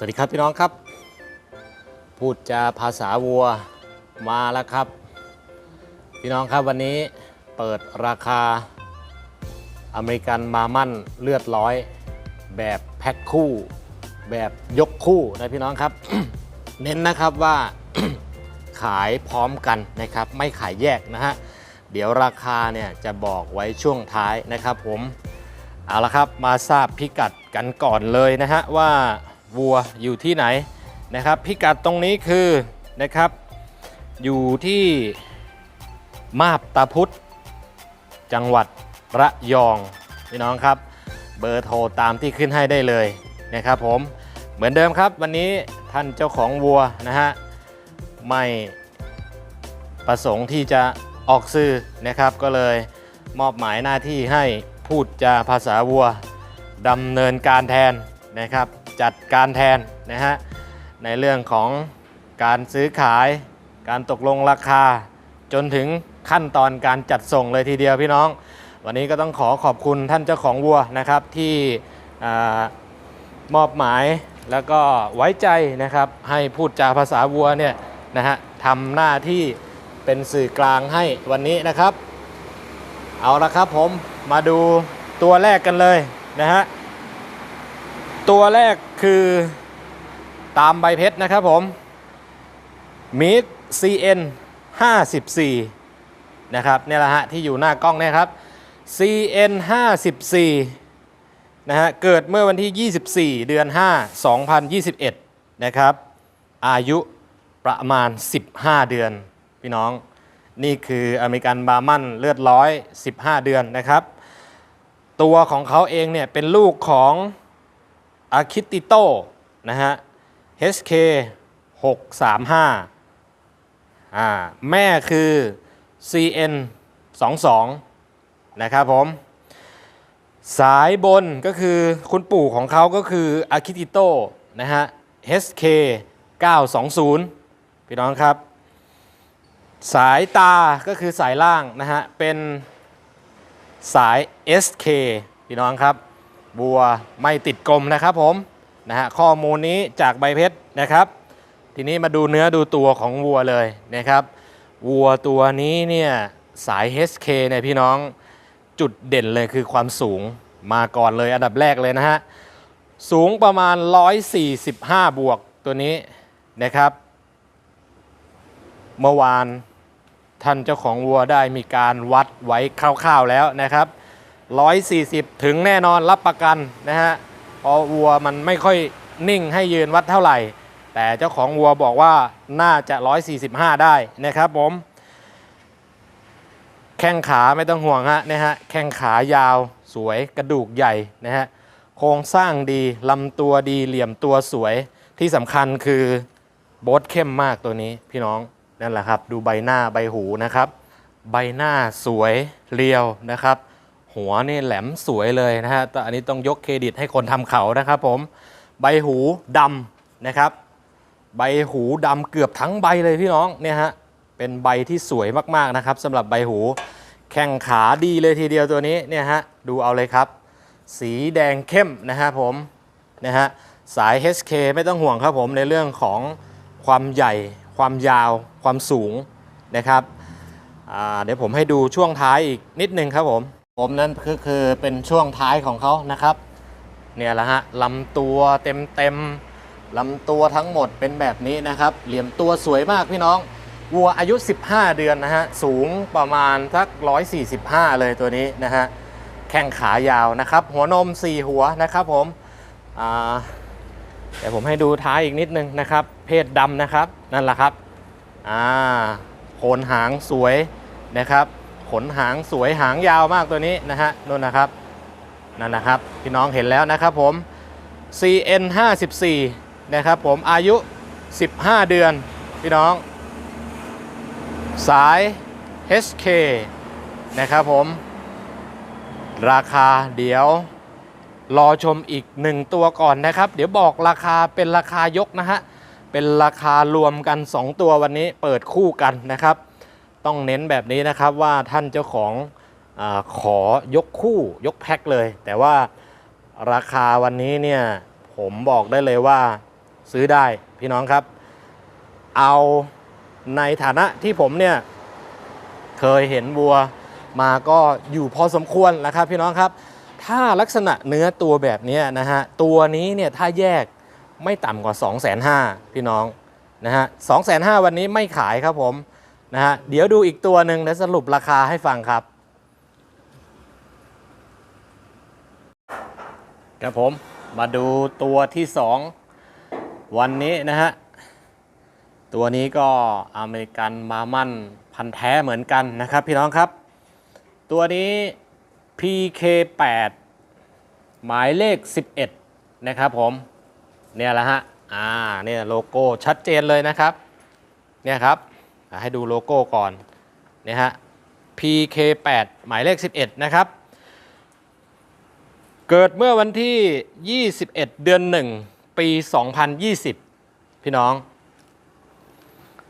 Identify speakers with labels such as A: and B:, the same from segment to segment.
A: สวัสดีครับพี่น้องครับ พูดจาภาษาวัวมาแล้วครับ พี่น้องครับวันนี้เปิดราคาอเมริกันมามั่นเลือดร้อย แบบแพ็คคู่ แบบยกคู่นะพี่น้องครับ เน้นนะครับว่าขายพร้อมกันนะครับ ไม่ขายแยกนะฮะเดี๋ยวราคาเนี่ยจะบอกไว้ช่วงท้ายนะครับผมเอาละครับมาทราบพิกัดกันก่อนเลยนะฮะว่า วัวอยู่ที่ไหนนะครับ พิกัดตรงนี้คือนะครับอยู่ที่มาบตาพุธจังหวัดระยองพี่น้องครับ เบอร์โทรตามที่ขึ้นให้ได้เลยนะครับผมเหมือนเดิมครับวันนี้ท่านเจ้าของวัวนะฮะไม่ประสงค์ที่จะออกสื่อนะครับ ก็เลยมอบหมายหน้าที่ให้พูดจาภาษาวัวดำเนินการแทนนะครับ จัดการแทนนะฮะในเรื่องของการซื้อขาย การตกลงราคา จนถึงขั้นตอนการจัดส่งเลยทีเดียวพี่น้อง วันนี้ก็ต้องขอขอบคุณท่านเจ้าของวัวนะครับที่มอบหมายแล้วก็ไว้ใจนะครับให้พูดจาภาษาวัวเนี่ยนะฮะทำหน้าที่เป็นสื่อกลางให้วันนี้นะครับ เอาละครับผมมาดูตัวแรกกันเลยนะฮะ ตัวแรกคือตามใบเพชรนะครับผมมิด CN 54นะครับเนี่ยแหละฮะที่อยู่หน้ากล้องเนี่ยครับ CN 54นะฮะเกิดเมื่อวันที่ 24 เดือน 5 2021 นะครับ อายุประมาณ 15 เดือน พี่น้อง นี่คืออเมริกันบาร์มันเลือดร้อย 15 เดือนนะครับ ตัวของเขาเองเนี่ยเป็นลูกของ อาคิติโตนะฮะ HK 635อ่าแม่คือ CN 22นะครับผม สายบนก็คือคุณปู่ของเขาก็คืออาคิติโตนะฮะ HK 920 พี่น้องครับ สายตาก็คือสายล่างนะฮะ เป็นสาย SK พี่น้องครับ บัวไม่ติดกลมนะครับผมนะฮะข้อมูลนี้จากใบเพชรนะครับ ทีนี้มาดูเนื้อดูตัวของวัวเลยนะครับ วัวตัวนี้เนี่ยสาย SK เนี่ยพี่น้องจุดเด่นเลยคือความสูงมาก่อนเลยอันดับแรกเลยนะฮะ สูงประมาณ 145 บวกตัวนี้นะครับ เมื่อวานท่านเจ้าของวัวได้มีการวัดไว้คร่าวๆแล้วนะครับ 140 ถึงแน่นอนรับประกันนะฮะเพราะวัวมันไม่ค่อยนิ่งให้ยืนวัดเท่าไหร่ แต่เจ้าของวัวบอกว่าน่าจะ 145 ได้นะครับผม แข้งขาไม่ต้องห่วงฮะนะฮะแข้งขายาวสวยกระดูกใหญ่นะฮะโครงสร้างดีลำตัวดีเหลี่ยมตัวสวยที่สำคัญคือโบทเข้มมากตัวนี้พี่น้องนั่นแหละครับ ดูใบหน้าใบหูนะครับ ใบหน้าสวยเรียวนะครับ หัวนี่แหลมสวยเลยนะฮะแต่อันนี้ต้องยกเครดิตให้คนทำเขานะครับผม ใบหูดำนะครับ ใบหูดำเกือบทั้งใบเลยพี่น้องเนี่ยฮะ เป็นใบที่สวยมากๆนะครับสำหรับใบหู แข้งขาดีเลยทีเดียวตัวนี้เนี่ยฮะ ดูเอาเลยครับ สีแดงเข้มนะฮะผมนะฮะสาย HK ไม่ต้องห่วงครับผมในเรื่องของความใหญ่ ความยาว ความสูงนะครับเดี๋ยวผมให้ดูช่วงท้ายอีกนิดนึงครับผม ผมนั่นก็คือเป็นช่วงท้ายของเขานะครับ เนี่ยแหละฮะลำตัวเต็มเต็มลำตัวทั้งหมดเป็นแบบนี้นะครับ เหลี่ยมตัวสวยมากพี่น้องวัวอายุ 15 เดือนนะฮะ สูงประมาณสัก 145 เลยตัวนี้นะฮะ แข้งขายาวนะครับ หัวนม 4 หัวนะครับผมอ่าเดี๋ยวผมให้ดูท้ายอีกนิดนึงนะครับ เพศดำนะครับ นั่นแหละครับ อ่าโคนหางสวยนะครับ ขนหางสวยหางยาวมากตัวนี้นะฮะนู่นนะครับนั่นนะครับพี่น้องเห็นแล้วนะครับผม CN 54นะครับผมอายุ 15 เดือน พี่น้อง สาย HK นะครับผม ราคาเดี๋ยวรอชมอีกหนึ่งตัวก่อนนะครับ เดี๋ยวบอกราคาเป็นราคายกนะฮะ เป็นราคารวมกัน 2 ตัววันนี้เปิดคู่กันนะครับ ต้องเน้นแบบนี้นะครับว่าท่านเจ้าของอขอยกคู่ยกแพ็คเลย แต่ว่าราคาวันนี้เนี่ยผมบอกได้เลยว่าซื้อได้พี่น้องครับ เอาในฐานะที่ผมเนี่ยเคยเห็นวัวมาก็อยู่พอสมควรแล้วครับพี่น้องครับ ถ้าลักษณะเนื้อตัวแบบนี้นะฮะตัวนี้เนี่ยถ้าแยกไม่ต่ำกว่า 2 5 0 0 0พี่น้องนะฮะสองแสนห้าวันนี้ไม่ขายครับผม นะฮะเดี๋ยวดูอีกตัวหนึ่งแล้วสรุปราคาให้ฟังครับ ครับผมมาดูตัวที่ 2 วันนี้นะฮะ ตัวนี้ก็อเมริกันมามั่นพันแท้เหมือนกันนะครับพี่น้องครับ ตัวนี้ PK8 หมายเลข 11 นะครับผม เนี่ยแหละฮะ อ่าเนี่ยโลโก้ชัดเจนเลยนะครับ เนี่ยครับ ให้ดูโลโก้ก่อนเนี่ยฮะ PK8 หมายเลข 11 นะครับ เกิดเมื่อวันที่ 21 เดือน 1 ปี 2020 พี่น้อง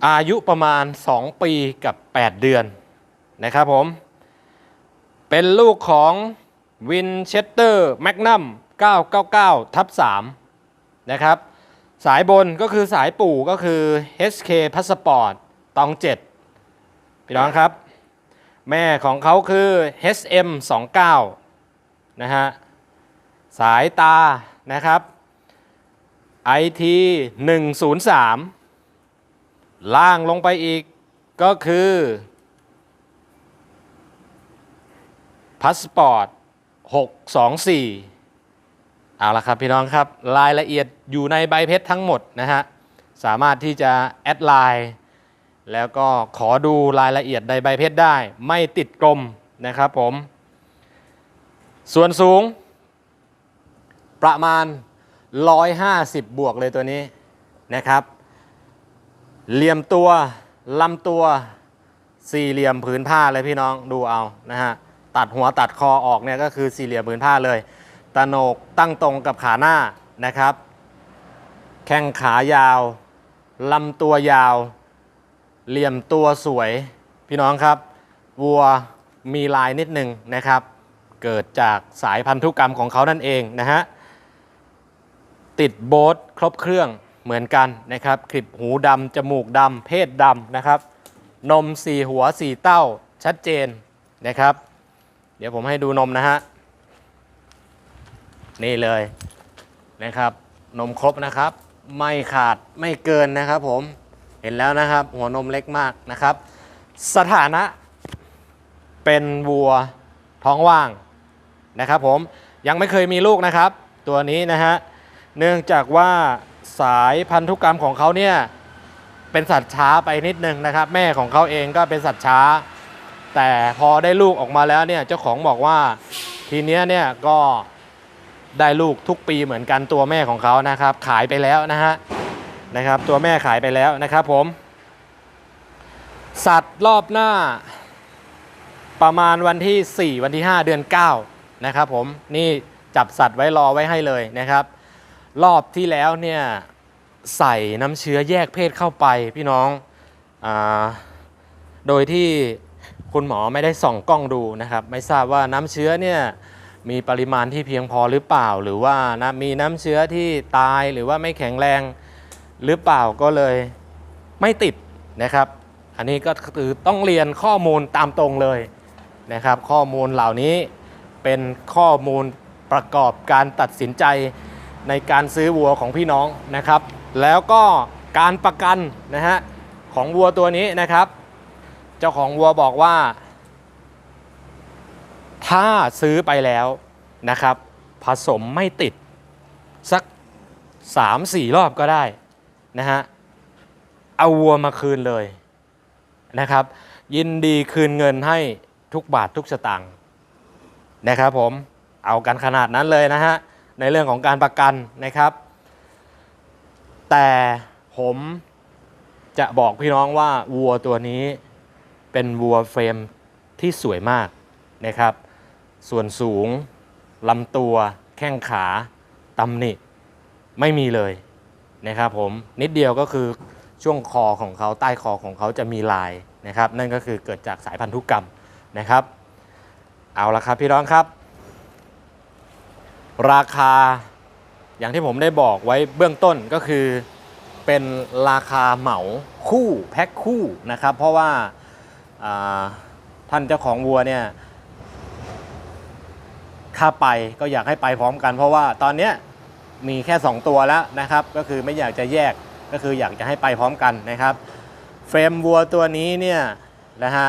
A: อายุประมาณ 2 ปีกับ 8 เดือนนะครับผม เป็นลูกของวินเชสเตอร์แมกนัม999 ทับ 3 นะครับ สายบนก็คือสายปู่ก็คือ HK Passport ตอง7พี่น้องครับ แม่ของเขาคือ HM 29 นะฮะสายตานะครับ IT 103ล่างลงไปอีกก็คือพาสปอร์ต624 เอาละครับพี่น้องครับ รายละเอียดอยู่ในใบเพชรทั้งหมดนะฮะ สามารถที่จะแอดไลน์ แล้วก็ขอดูรายละเอียดในใบเพชรได้ ไม่ติดกลมนะครับผม ส่วนสูง ประมาณ 150 บวกเลยตัวนี้นะครับ เหลี่ยมตัวลำตัวสี่เหลี่ยมผืนผ้าเลยพี่น้องดูเอานะฮะตัดหัวตัดคอออกเนี่ยก็คือสี่เหลี่ยมผืนผ้าเลยตะโหนกตั้งตรงกับขาหน้านะครับ แข้งขายาวลำตัวยาว เหลี่ยมตัวสวยพี่น้องครับวัวมีลายนิดหนึ่งนะครับ เกิดจากสายพันธุกรรมของเขานั่นเองนะฮะติดโบทครบเครื่องเหมือนกันนะครับคลิปหูดำจมูกดำเพศดำนะครับ นมสี่หัวสี่เต้าชัดเจนนะครับ เดี๋ยวผมให้ดูนมนะฮะนี่เลยนะครับ นมครบนะครับ ไม่ขาดไม่เกินนะครับผม เห็นแล้วนะครับ หัวนมเล็กมากนะครับ สถานะเป็นวัวท้องว่างนะครับผมยังไม่เคยมีลูกนะครับ ตัวนี้นะฮะเนื่องจากว่าสายพันธุกรรมของเขาเนี่ยเป็นสัตว์ช้าไปนิดนึงนะครับ แม่ของเขาเองก็เป็นสัตว์ช้า แต่พอได้ลูกออกมาแล้วเนี่ยเจ้าของบอกว่าทีเนี้ยเนี่ยก็ได้ลูกทุกปีเหมือนกันตัวแม่ของเขานะครับ ขายไปแล้วนะฮะ นะครับ ตัวแม่ขายไปแล้วนะครับผม สัตว์รอบหน้า ประมาณวันที่ 4 วันที่ 5 เดือน 9 นะครับผม นี่จับสัตว์ไว้รอไว้ให้เลยนะครับ รอบที่แล้วเนี่ยใส่น้ำเชื้อแยกเพศเข้าไปพี่น้องอโดยที่คุณหมอไม่ได้ส่องกล้องดูนะครับ ไม่ทราบว่าน้ำเชื้อเนี่ยมีปริมาณที่เพียงพอหรือเปล่า หรือว่านะมีน้ำเชื้อที่ตายหรือว่าไม่แข็งแรง หรือเปล่าก็เลยไม่ติดนะครับ อันนี้ก็คือต้องเรียนข้อมูลตามตรงเลยนะครับ ข้อมูลเหล่านี้เป็นข้อมูลประกอบการตัดสินใจในการซื้อวัวของพี่น้องนะครับ แล้วก็การประกันนะฮะของวัวตัวนี้นะครับ เจ้าของวัวบอกว่า ถ้าซื้อไปแล้วนะครับ ผสมไม่ติดสัก 3-4 รอบก็ได้ นะฮะเอาวัวมาคืนเลยนะครับ ยินดีคืนเงินให้ทุกบาททุกสตางค์นะครับผมเอากันขนาดนั้นเลยนะฮะในเรื่องของการประกันนะครับ แต่ผมจะบอกพี่น้องว่าวัวตัวนี้เป็นวัวเฟรมที่สวยมากนะครับ ส่วนสูงลำตัวแข้งขาตำหนิไม่มีเลย นะครับผมนิดเดียวก็คือช่วงคอของเขาใต้คอของเขาจะมีลายนะครับนั่นก็คือเกิดจากสายพันธุกรรมนะครับ เอาละครับพี่น้องครับ ราคาอย่างที่ผมได้บอกไว้เบื้องต้นก็คือเป็นราคาเหมาคู่แพ็คคู่นะครับ เพราะว่าาท่านเจ้าของวัวเนี่ยถ้าไปก็อยากให้ไปพร้อมกัน เพราะว่าตอนเนี้ย มีแค่ 2 ตัวแล้วนะครับ ก็คือไม่อยากจะแยกก็คืออยากจะให้ไปพร้อมกันนะครับ เฟรมวัวตัวนี้เนี่ยนะฮะ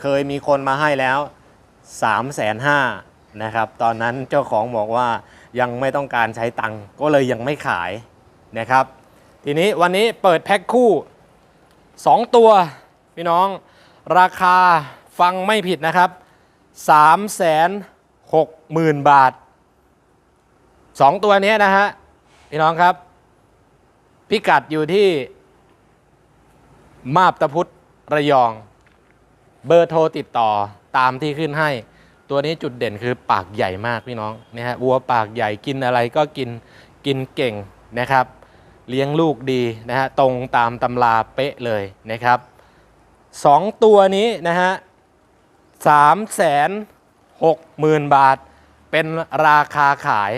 A: เคยมีคนมาให้แล้ว3ามแสนห้านะครับตอนนั้นเจ้าของบอกว่ายังไม่ต้องการใช้ตังค์ก็เลยยังไม่ขายนะครับ ทีนี้วันนี้เปิดแพ็คคู่ 2 ตัวพี่น้องราคาฟังไม่ผิดนะครับ 3 6 0 0 0 0 บาท 2ตัวนี้นะฮะพี่น้องครับ พิกัดอยู่ที่มาบตาพุธระยอง เบอร์โทรติดต่อตามที่ขึ้นให้ ตัวนี้จุดเด่นคือปากใหญ่มากพี่น้องนะฮะวัวปากใหญ่กินอะไรก็กินกินเก่งนะครับ เลี้ยงลูกดีนะฮะตรงตามตำราเป๊ะเลยนะครับสองตัวนี้นะฮะสามแสนหกหมื่นบาท เป็นราคาขาย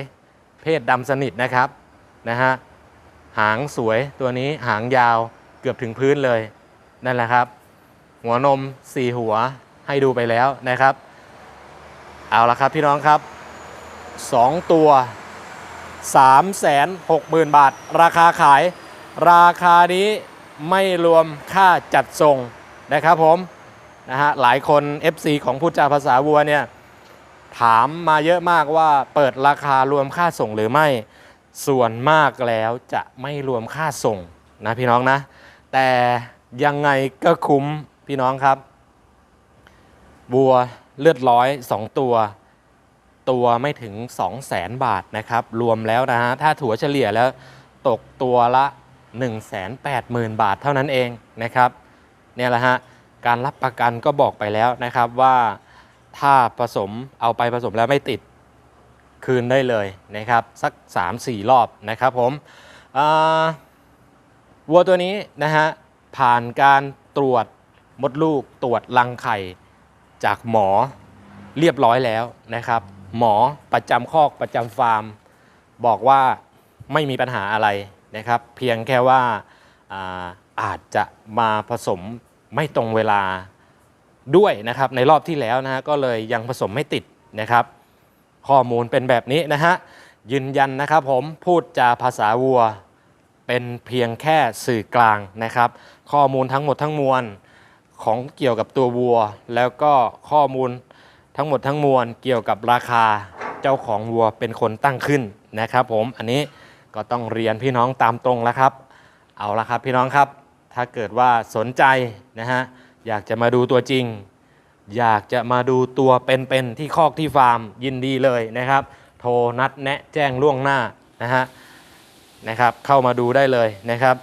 A: ศดำสนิทนะครับนะฮะหางสวยตัวนี้หางยาวเกือบถึงพื้นเลยนั่นแหละครับ หัวนมสี่หัวให้ดูไปแล้วนะครับ เอาละครับพี่น้องครับ 2 ตัว 360,000 บาท ราคาขายราคานี้ไม่รวมค่าจัดส่งนะครับผมนะฮะหลายคน FC ของพูดจาภาษาวัวเนี่ย ถามมาเยอะมากว่าเปิดราคารวมค่าส่งหรือไม่ ส่วนมากแล้วจะไม่รวมค่าส่งนะพี่น้องนะ แต่ยังไงก็คุ้มพี่น้องครับ บัวเลือดร้อย 2 ตัว ตัวไม่ถึง 2 0 0แสนบาทนะครับ รวมแล้วนะฮะ ถ้าถัวเฉลี่ยแล้วตกตัวละ 1 8 0 0 0 0 บาทเท่านั้นเองนะครับ เนี่ยแหละฮะ การรับประกันก็บอกไปแล้วนะครับว่า ถ้าผสมเอาไปผสมแล้วไม่ติดคืนได้เลยนะครับ สัก 3-4 รอบนะครับผมวัวตัวนี้นะฮะผ่านการตรวจมดลูกตรวจรังไข่จากหมอเรียบร้อยแล้วนะครับ หมอประจำคอกประจำฟาร์ม บอกว่าไม่มีปัญหาอะไรนะครับ เพียงแค่ว่าอาอาจจะมาผสมไม่ตรงเวลา ด้วยนะครับในรอบที่แล้วนะฮะก็เลยยังผสมไม่ติดนะครับ ข้อมูลเป็นแบบนี้นะฮะยืนยันนะครับผมพูดจาภาษาวัว เป็นเพียงแค่สื่อกลางนะครับ ข้อมูลทั้งหมดทั้งมวลของเกี่ยวกับตัววัว แล้วก็ข้อมูลทั้งหมดทั้งมวลเกี่ยวกับราคาเจ้าของวัวเป็นคนตั้งขึ้นนะครับ ผมอันนี้ก็ต้องเรียนพี่น้องตามตรงแล้วครับ เอาละครับพี่น้องครับ ถ้าเกิดว่าสนใจนะฮะ อยากจะมาดูตัวจริง อยากจะมาดูตัวเป็นๆที่คอกที่ฟาร์มยินดีเลยนะครับ โทรนัดแนะแจ้งล่วงหน้านะฮะนะครับ เข้ามาดูได้เลยนะครับ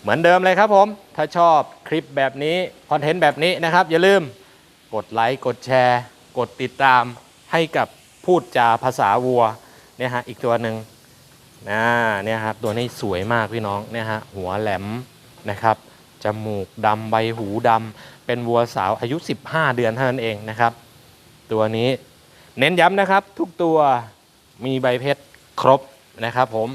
A: เหมือนเดิมเลยครับผม ถ้าชอบคลิปแบบนี้คอนเทนต์แบบนี้นะครับ อย่าลืมกดไลค์กดแชร์ กดติดตามให้กับพูดจาภาษาวัวเนี่ยฮะอีกตัวหนึ่งนะเนี่ยครับตัวนี้สวยมากพี่น้องเนี่ยฮะหัวแหลมนะครับ จมูกดำใบหูดำเป็นวัวสาวอายุ 15 เดือนเท่านั้นเองนะครับ ตัวนี้เน้นย้ำนะครับ ทุกตัวมีใบเพชรครบนะครับ ผม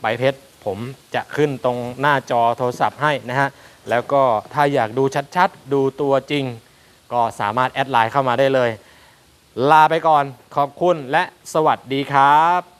A: ใบเพชรผมจะขึ้นตรงหน้าจอโทรศัพท์ให้นะฮะแล้วก็ถ้าอยากดูชัดๆ ดูตัวจริง ก็สามารถแอดไลน์เข้ามาได้เลย ลาไปก่อนขอบคุณและสวัสดีครับ